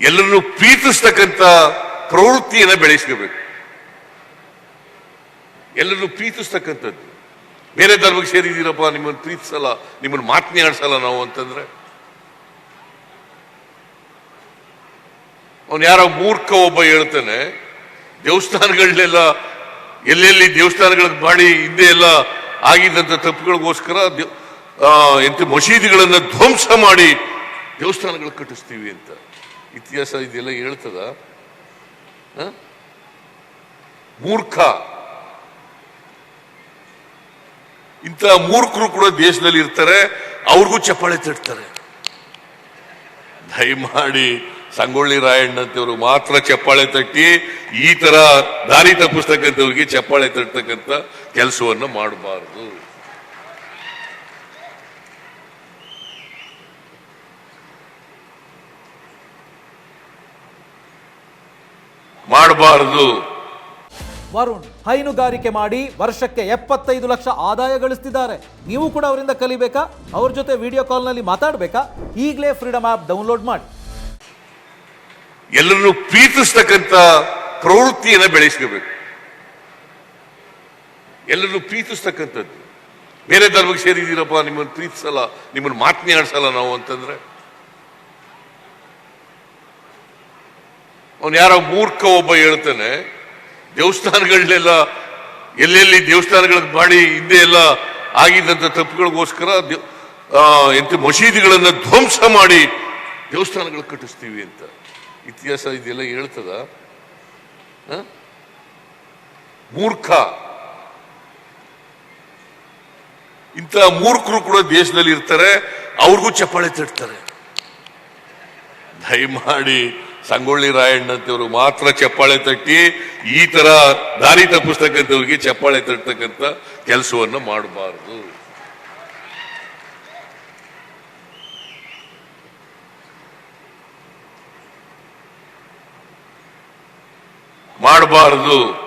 ಎಲ್ಲರನ್ನು ಪ್ರೀತಿಸ್ತಕ್ಕಂಥ ಪ್ರವೃತ್ತಿಯನ್ನು ಬೆಳೆಸ್ಕೋಬೇಕು. ಎಲ್ಲರನ್ನು ಪ್ರೀತಿಸ್ತಕ್ಕಂಥದ್ದು. ಬೇರೆ ಧರ್ಮಕ್ಕೆ ಸೇರಿದ್ದೀರಪ್ಪ, ನಿಮ್ಮನ್ನು ಪ್ರೀತಿಸಲ್ಲ, ನಿಮ್ಮನ್ನು ಮಾತನಾಡ್ಸಲ್ಲ ನಾವು ಅಂತಂದ್ರೆ? ಅವನು ಯಾರೋ ಮೂರ್ಖ ಒಬ್ಬ ಹೇಳ್ತಾನೆ, ದೇವಸ್ಥಾನಗಳನ್ನೆಲ್ಲ, ಎಲ್ಲೆಲ್ಲಿ ದೇವಸ್ಥಾನಗಳಿಗೆ ಮಾಡಿ ಹಿಂದೆ ಎಲ್ಲ ಆಗಿದ್ದಂಥ ತಪ್ಪುಗಳಿಗೋಸ್ಕರ ಎಂತ ಮಸೀದಿಗಳನ್ನ ಧ್ವಂಸ ಮಾಡಿ ದೇವಸ್ಥಾನಗಳು ಕಟ್ಟಿಸ್ತೀವಿ ಅಂತ. ಇತಿಹಾಸ ಇದೆಲ್ಲ ಹೇಳ್ತದ? ಮೂರ್ಖ. ಇಂಥ ಮೂರ್ಖರು ಕೂಡ ದೇಶದಲ್ಲಿ ಇರ್ತಾರೆ, ಅವ್ರಿಗೂ ಚಪ್ಪಾಳೆ ತಟ್ತಾರೆ. ದಯಮಾಡಿ ಸಂಗೊಳ್ಳಿ ರಾಯಣ್ಣಂತವ್ರು ಮಾತ್ರ ಚಪ್ಪಾಳೆ ತಟ್ಟಿ, ಈ ತರ ದಾರಿ ತಪ್ಪಿಸ್ತಕ್ಕಂಥವ್ರಿಗೆ ಚಪ್ಪಾಳೆ ತಟ್ಟತಕ್ಕಂಥ ಕೆಲಸವನ್ನು ಮಾಡಬಾರದು. ಮಾಡಬಾರದು. ವರುಣ್ ಹೈನುಗಾರಿಕೆ ಮಾಡಿ ವರ್ಷಕ್ಕೆ ಎಪ್ಪತ್ತೈದು ಲಕ್ಷ ಆದಾಯ ಗಳಿಸ್ತಿದ್ದಾರೆ. ನೀವು ಕೂಡ ಅವರಿಂದ ಕಲಿಬೇಕಾ? ಅವ್ರ ಜೊತೆ ವಿಡಿಯೋ ಕಾಲ್ನಲ್ಲಿ ಮಾತಾಡಬೇಕಾ? ಈಗಲೇ ಫ್ರೀಡಮ್ ಆ್ಯಪ್ ಡೌನ್ಲೋಡ್ ಮಾಡಿ. ಎಲ್ಲರನ್ನು ಪ್ರೀತಿಸ್ತಕ್ಕಂಥ ಪ್ರವೃತ್ತಿಯನ್ನು ಬೆಳೆಸ್ಕೋಬೇಕು. ಎಲ್ಲರನ್ನು ಪ್ರೀತಿಸ್ತಕ್ಕಂಥದ್ದು. ಬೇರೆ ಧರ್ಮಕ್ಕೆ ಸೇರಿದ್ದೀರಪ್ಪ ನಿಮ್ಮನ್ನು ಪ್ರೀತಿಸಲ್ಲ ನಿಮ್ಮನ್ನು ಮಾತನಾಡಿಸಲ್ಲ ನಾವು ಅಂತಂದ್ರೆ? ಅವನು ಯಾರೋ ಮೂರ್ಖ ಒಬ್ಬ ಹೇಳ್ತಾನೆ ದೇವಸ್ಥಾನಗಳನ್ನೆಲ್ಲ ಎಲ್ಲೆಲ್ಲಿ ದೇವಸ್ಥಾನಗಳಿಗೆ ಮಾಡಿ ಹಿಂದೆ ಎಲ್ಲ ಆಗಿದ್ದಂತ ತಪ್ಪುಗಳಿಗೋಸ್ಕರ ಎಂತ ಮಸೀದಿಗಳನ್ನ ಧ್ವಂಸ ಮಾಡಿ ದೇವಸ್ಥಾನಗಳು ಕಟ್ಟಿಸ್ತೀವಿ ಅಂತ. ಇತಿಹಾಸ ಇದೆಲ್ಲ ಹೇಳ್ತದ? ಮೂರ್ಖ. ಇಂಥ ಮೂರ್ಖರು ಕೂಡ ದೇಶದಲ್ಲಿ ಇರ್ತಾರೆ ಅವ್ರಿಗೂ ಚಪ್ಪಾಳೆ ತಟ್ತಾರೆ. ದಯಮಾಡಿ ಸಂಗೊಳ್ಳಿ ರಾಯಣ್ಣಂತವ್ರು ಮಾತ್ರ ಚಪ್ಪಾಳೆ ತಟ್ಟಿ ಈ ತರ ದಾರಿ ತಪ್ಪಿಸ್ತಕ್ಕಂಥವ್ರಿಗೆ ಚಪ್ಪಾಳೆ ತಟ್ಟತಕ್ಕಂಥ ಕೆಲಸವನ್ನು ಮಾಡಬಾರದು. ಮಾಡಬಾರದು.